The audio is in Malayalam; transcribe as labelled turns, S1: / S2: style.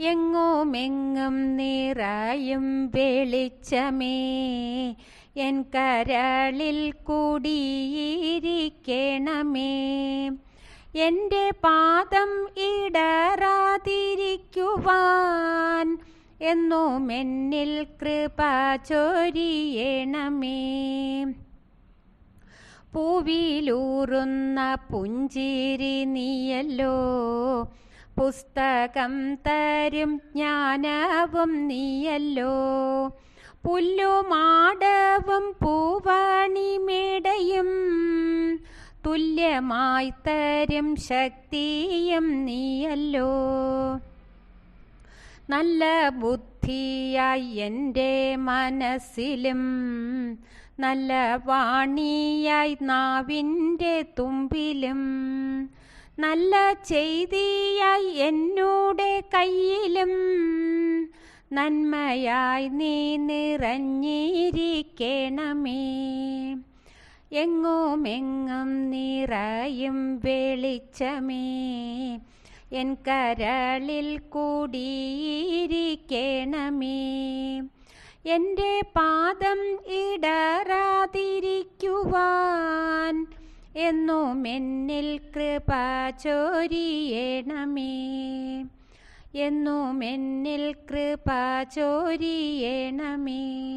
S1: എങ്ങുമെങ്ങും നിറയും വെളിച്ചമേ. എൻ കരളിൽ കൂടിയിരിക്കണമേ. എന്റെ പാദം ഇടറാതിരിക്കുവാൻ എന്നോ എന്നിൽ കൃപ ചൊരിയണമേ. പൂവിലൂറുന്ന പുഞ്ചിരി നീയല്ലോ. പുസ്തകം തരും ജ്ഞാനവും നീയല്ലോ. പുല്ലുമാടവും പൂവണിമേടയും തുല്യമായി തരും ശക്തിയും നീയല്ലോ. നല്ല ബുദ്ധിയായി എന്റെ മനസ്സിലും നല്ല വാണിയായി നാവിന്റെ തുമ്പിലും നല്ല ചെയ്തിയായി എന്നോടെ കയ്യിലും. നന്മയായി നീ നിറഞ്ഞിരിക്കണമേ. എങ്ങുമെങ്ങും നിറയും വെളിച്ചമേ. എൻ കരളിൽ കൂടിയിരിക്കണമേ. എന്റെ പാദം ഇടറാതിരിക്കുവാൻ എന്നും എന്നിൽ കൃപ ചോരിയണമേ. എന്നും എന്നിൽ കൃപ ചൊരിയണമേ.